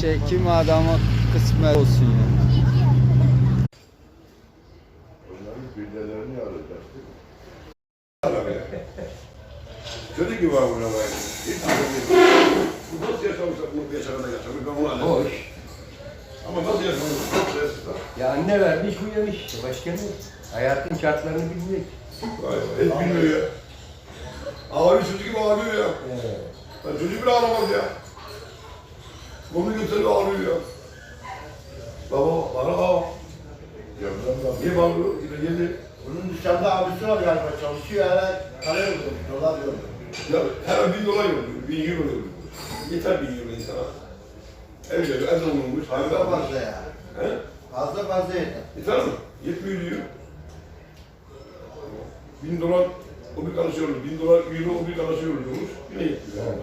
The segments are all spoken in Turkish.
Gerçi kim adamı kısmet olsun ya. Onların bünyelerini alacaktık. Çocuk gibi var buna bak. Hiç Bu nasıl yaşamışlar bunu yaşamada yaşamış ben onu anlamadım. Hoş. Ama nasıl yaşamışlar? Ya anne vermiş bu yemiş. işte, Başka ne? Hayatın şartlarını bilmek. Vay vay. Hiç bilmiyor ya. Ağlıyor çocuk gibi ağlıyor ya. Evet. Ben çocuk bile ağlamaz ya. Bunu götürüp ağlıyor ya. Baba bana ağ. Niye bağırıyor? Yine yedi. Bunun dışarıda abisi var galiba çalışıyor hala para yolluyor, dolar yolluyor. Ya her bin dolar yolluyor. Bin euro yolluyor. Yeter bin euro insana. Ev ev ev olmuş. Fazla fazla ya. He? Fazla fazla yeter. Yeter mi? Yetmiyor diyor. Bin dolar o bir karışıyor. Bin dolar euro o bir karışıyor diyormuş. Yine yetmiyor. Yani.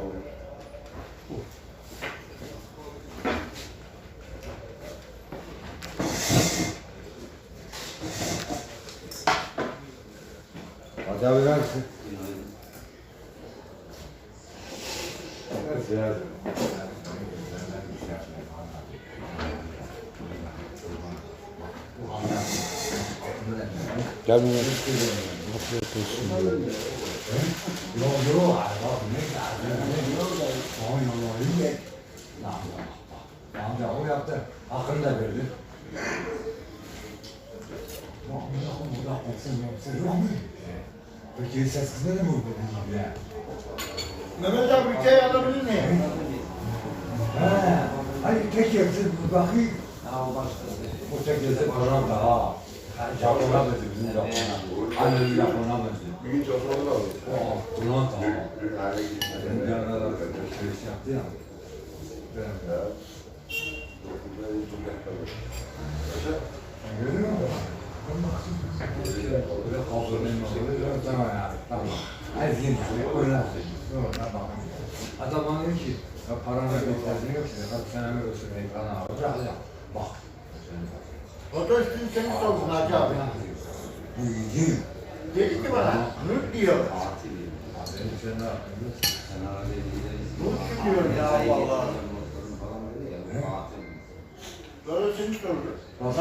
Hadi abi versin. Versin. Gel Mehmet. Afiyet olsun. Amca o yaptı. Hakkını da verdi. Peki ses kızları mı bu? Ya. Mehmet abi bir çay alabilir miyim? He. Hayır tek yapsın bakayım. O tek yapsın param da ha. Japona benziyor bizim Japona. Annenin Japona benziyor. Bir gün çalışmalı lazım. Aa. Bir hale gitti. Benim bir arada şey yaptı ya. Ben- Görüyor Tamam ya. Tamam. Her gün oynarsın. Tamam. Adam bana diyor ki ya paranın ihtiyacın yok ki. Bak sen hemen götürmeyi bana al. Bırakacağım. Bak. Foto üstünü seni sorsun Hacı abi. Bu iyi. Dedi ki bana, Nurt diyor. Sen ne yaptın? Nurt kim diyor ya Allah Allah. Sonra seni sordu. Bak